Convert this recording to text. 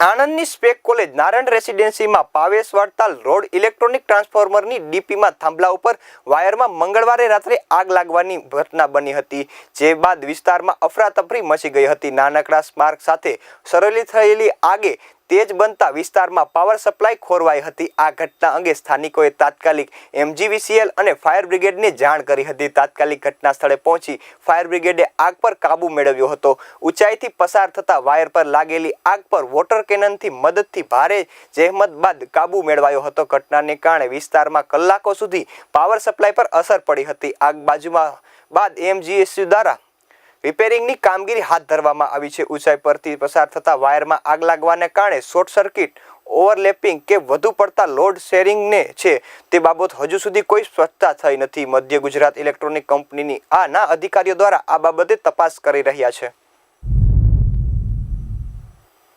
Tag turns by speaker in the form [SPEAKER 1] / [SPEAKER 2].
[SPEAKER 1] આણંદની SPEC college Narayan રેસિડેન્સીમાં પાવેશ Vadtal road electronic ટ્રાન્સફોર્મરની ડીપીમાં થાંભલા ઉપર વાયરમાં મંગળવારે રાત્રે આગ લાગવાની ઘટના બની હતી, જે બાદ વિસ્તારમાં અફરાતફરી મચી ગઈ હતી. નાનકડા સ્મારક સાથે સરળી થયેલી આગે તેજ બનતા વિસ્તારમાં પાવર સપ્લાય ખોરવાઈ હતી. આ ઘટના અંગે સ્થાનિકોએ તાત્કાલિક એમજીવીસીએલ અને ફાયર બ્રિગેડને જાણ કરી હતી. તાત્કાલિક ઘટના સ્થળે પહોંચી ફાયર બ્રિગેડે આગ પર કાબુ મેળવ્યો હતો. ઊંચાઈથી પસાર થતા વાયર પર લાગેલી આગ પર વોટર કેનનથી મદદથી ભારે જહેમત બાદ કાબુ મેળવાયો હતો. ઘટનાને કારણે વિસ્તારમાં કલાકો સુધી પાવર સપ્લાય પર અસર પડી હતી. આગ બાજુમાં બાદ એમજીએસયુ દ્વારા રિપેરિંગની કામગીરી હાથ ધરવામાં આવી છે. ઊંચાઈ પરથી પસાર થતા વાયરમાં આગ લાગવાને કારણે શોર્ટ સર્કિટ ઓવરલેપિંગ કે વધુ પડતા લોડ શેરિંગને છે તે બાબત હજુ સુધી કોઈ સ્પષ્ટતા થઈ નથી. મધ્ય ગુજરાત ઇલેક્ટ્રોનિક કંપનીની આના અધિકારીઓ દ્વારા આ બાબતે તપાસ કરી રહ્યા છે.